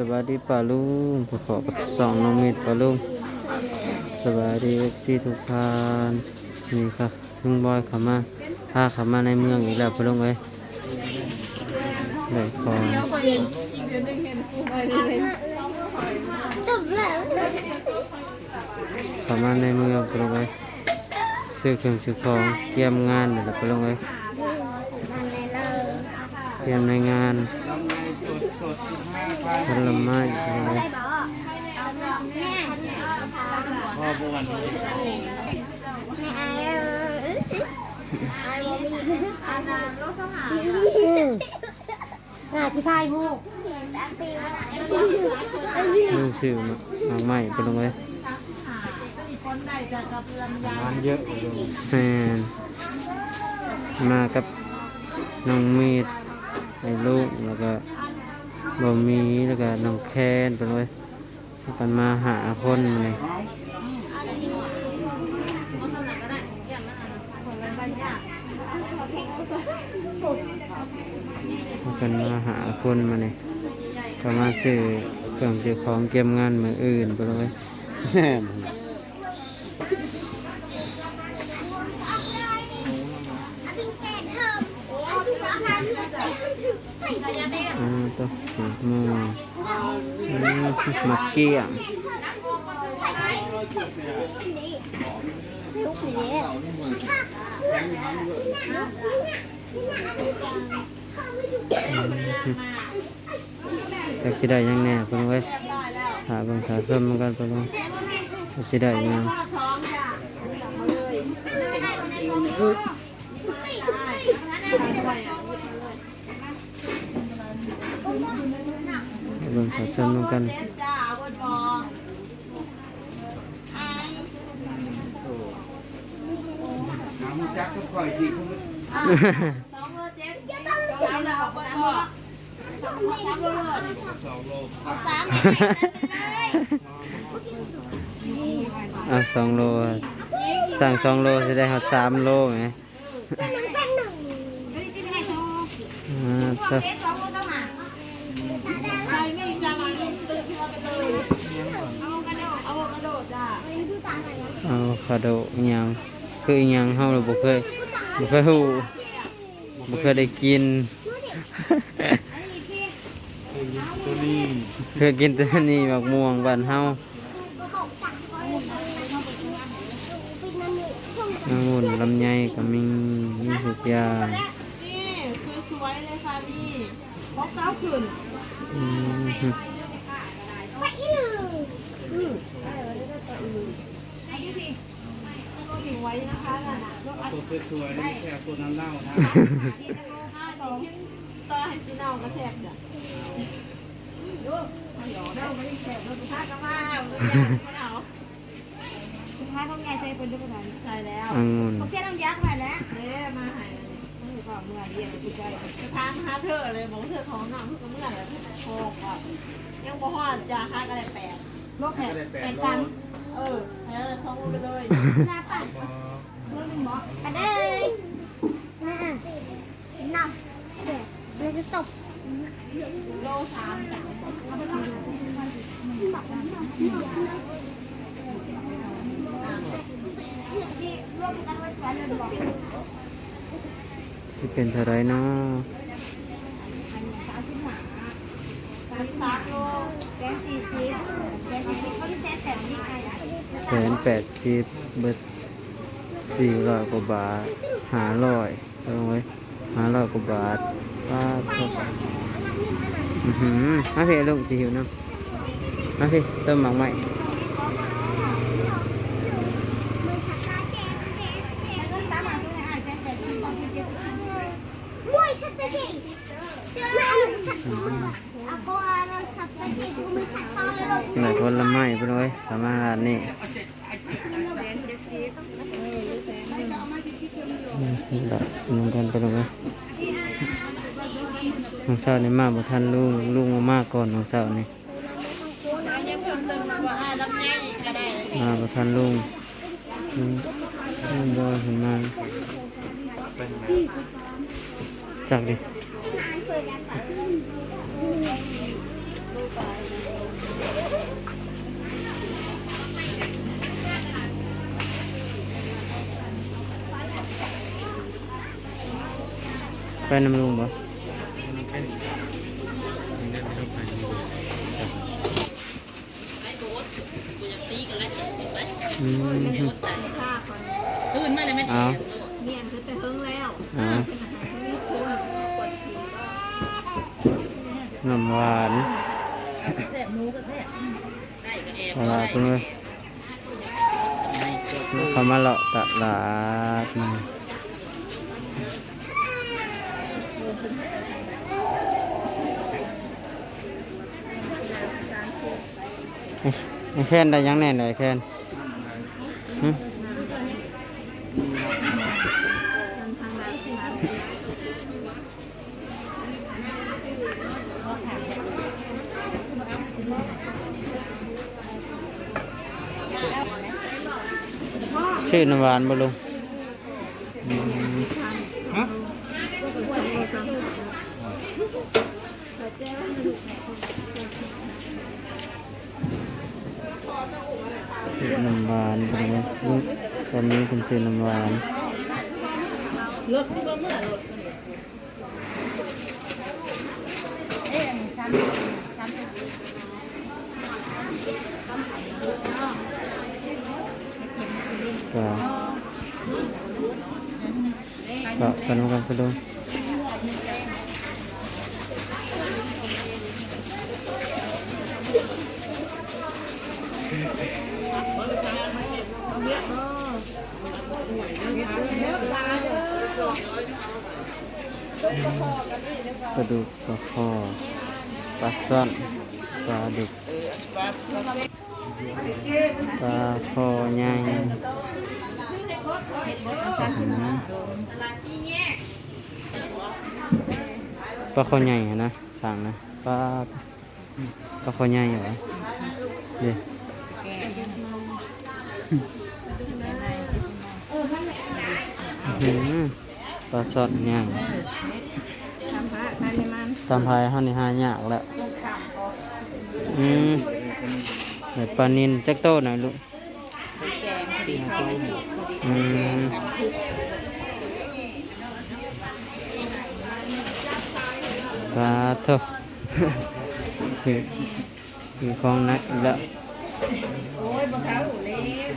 สวัสดีป่าลุงขอขอกับสองน้องมิดป่าลุงสวัสดีเอฟซีทุกท่านนี่ครับลุงบอยขามาพาขามาในเมืองอีกแล้วปาลุงเอ้ยเลยของจบแล้วเข้ามาในเมืองปาลุงเอ้ยซื้อเครื่องซื้อของเตรียมงานเดี๋ยวปาลุงเอ้ยเตรียมในงาน ผลไม้ป่าลุงเอ้ยได้บอกแม่พ่อบวนี้แม่ไอเออไอบ่มีอันนั้นรถสหายน่าที่พายหูตามปีว่าไอ้ยืลุงซื้อมาหมากไปลงเอ้ยงานเยอะแมนมากับน้องเมีดไอ้ลูกแล้วก็ บ่มีแล้วก็น้องแคนไปเลยกันมาหาคนมาเลยกันมาหาคนมาเลยก็มาซื้อเครื่องซื้อของเก็บงานมืออื่นไปเลย แน่นอ่าตัวหมูอืมมักเกี้ยงลูกสีนี้แต่สิได้หยังแน่เพิ่นเว้ยหาเบิ่งขาส้มมันกันเพิ่นว่าสิได้หยังเบิ่งขาส้มมันกันน้ำจักก็ค่อยทีคุณสองโลสามอะสองโลอะสั่งสองโลสิได้ฮอดสามโลไหมอ่า ตัวเอาคาโดอิหยังคืออิหยังเฮาเราบ่เคยบ่เคยฮู้บ่เคยได้กินตัวนี้เคยกินแต่นี่บักม่วงบ้านเฮาองุ่นลำไยก็มีมีทุกอย่างนี่สวยๆเลยค่ะพี่พกเก้าขึ้นอืม ถึงไว้นะคะน่ะตัวสวยๆนี่แค่ตัวน้ำเน่านะห้าดีขึ้นต่อให้ซีเนากระแทกจ้ะถ้ากระมาไม่เอาถ้าต้องไงใช้เป็นด้วยกันใส่แล้วองุ่นเสียน้ำยักษ์ไปแล้วเด้มาหายเลยต้องอยู่กับเมื่อเรียนไปใจจะทางหาเธอเลยบอกเธอของหนังเธอก็เมื่อไหร่โอ้ก็ยังบ่ฮอดจ้าค่ากระไรแปดโลกแผลได้แปแผลดโลตัน เออแล้วสองไปเลยหน้าปัดพอกันเลยน่านับเดี๋ยวเราจะตบโลสามจ้ะรวมกันไว้ก่อนเลยบอกสิเป็นเท่าไรเนาะ สามโล แกงสี่สิบแกงสี่สิบเขาที่แซ่แต่นี่ไง แปดสิบเบิดสี่ร้อยกว่าบาทหาร้อยเอาไว้หาร้อยกว่าบาทป้าทบอือหือมาพี่ลุงสิหิวน้ำมาพี่เติมหมักใหม่มุ้ยชัดเจนแม่ชัดอาโกอาเราชัดเจนกูไม่ชัดตอนเลยหน่อยผลไม้ไปเลยสามารถร้านนี้ อืมแบบนึงกันไปเลยน้องสาวนี่มาบ่ทันลุงลุงมากก่อนน้องสาวนี่มาบ่ทันลุงอืมลุงบ่เห็นมาจักดิ ไปน้ำลุงบ่มันเป็นมันได้ไม่ต้องไปดูอืมตื่นมาเลยไม่เอาเมียนคือแต่เฮิงแล้วเอาน้ำหวานแซ่บหมูก็แซ่บได้ก็แอบตลาดคุณเลยเขามาเลาะตลาดนี่ไอ้ไอ้ แค้นได้ยังแน่เลยแค้นชื่อนวานบ่ลุงอืม ฮะ ชื่อ น้ำหวานบ่ลุงลุงตอนนี้เป็นชื่อน้ำหวานรถก็เมื่อรถเอ๊ะซ้ำซ้ำก็ก็กันกันไปดู ปลาดุกปลาคอปลาซ่อนปลาดุกปลาคอใหญ่ปลาคอใหญ่นะสั่งนะปลาปลาคอใหญ่เหรอเดี๋ยวอื้อ หือปลาสดใหญ่ทำพระทานในมันตามพายเขานี่หายากแล้วอืมเดี๋ยวปลานินจักโตหน่อยลูก แกงพอดีซอยสิพอดีอืมปลาเถอะคือคือของนักอีกแล้วโอ้ยบ่เขาเล็ก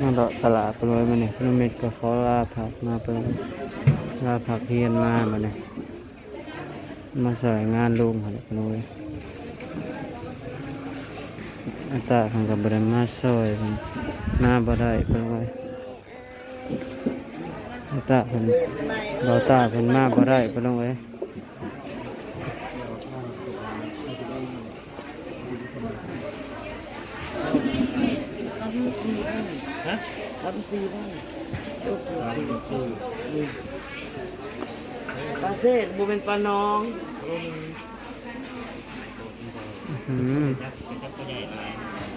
มาเลาะตลาดไปเลยมาเนี่ยน้องเม็ดก็ขอลาผักมาไปเลยลาผักเพียนมามาเนี่ยมาใส่งานลุงค่ะไปเลยอาตราของกับบริมาซอยเพิ่นมาบ่ได้ไปเลยอาตราเพิ่นเราตาเพิ่นมาบ่ได้ไปเลย รับซีบ้างรับซีปลาเศษบูเป็นปลาน้องอืม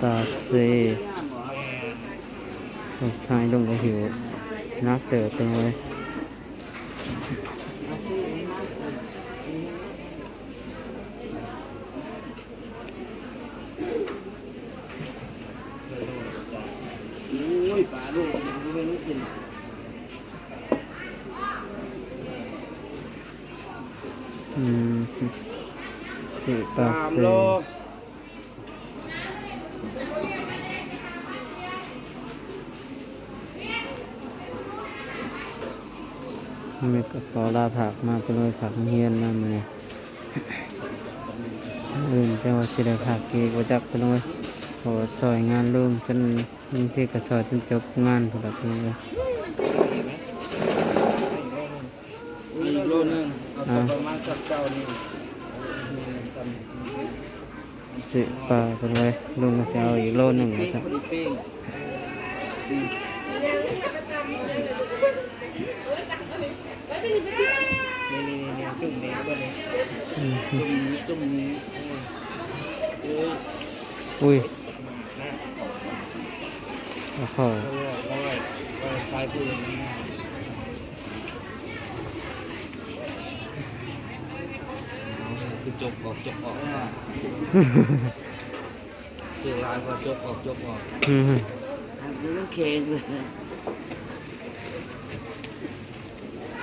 ปลาเศษทายลงก็หิวนักเติบไปเลย สี่ปลาสามเศโลษมีก็ขอลาผักมาไปเลยผักเฮียนมาเนี่ยอื่นจังหวัดสิได้ผักกีกว่าจักไปเลยขอซอยงานลุงจนบางที่ก็ซอยจนจบงานพอดีเลยอีกโลนึงเอาประมาณสักเก้านี่ิปลาไปเลยลุงก็จะเอาอีกโลหนึ่งนะจ๊ะพอดีปิ้งนี่นี่นี่จุ่มนี้ก็นี่อืมจุ่มนี้จุ่มอุ้ยโอ้โห เพราะว่าเพราะว่าเพราะว่าคลายปืนคือ จบออกจบออกคือลายพอจกออกจกออกอืมอันนี้มันเค็งเลย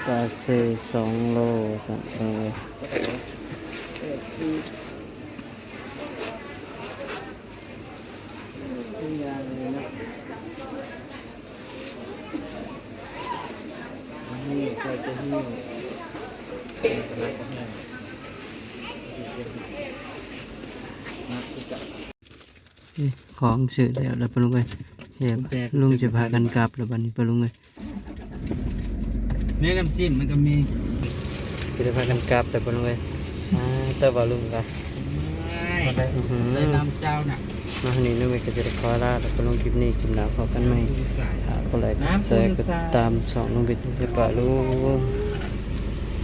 ปลาเซสองโลสั่งเอาไว้เออคือคือยางเลยนะนี่ใครจะหิ้วอะไรก็แห้งนักที่จะ นี่ ของสื่อแล้วแล้วปะลุงเอ้ยเฮียลุงจะพากันกลับแล้วบัดนี้ปะลุงเอ้ยเนี่ยน้ำจิ้มมันก็มีจะพากันกลับแล้วปะลุงเอ้ยอ่าแต่ว่าลุงกันอื้อหือใส่น้ำเจ้าน่ะมาวันนี้ลุงเอ้ยก็จะได้ขอลาแล้วปะลุงคลิปนี้คลิปหน้าพบกันใหม่ใส่อ่าก็ไลค์กดแชร์กดติดตามสองลุงบิดลุงจะปะลุง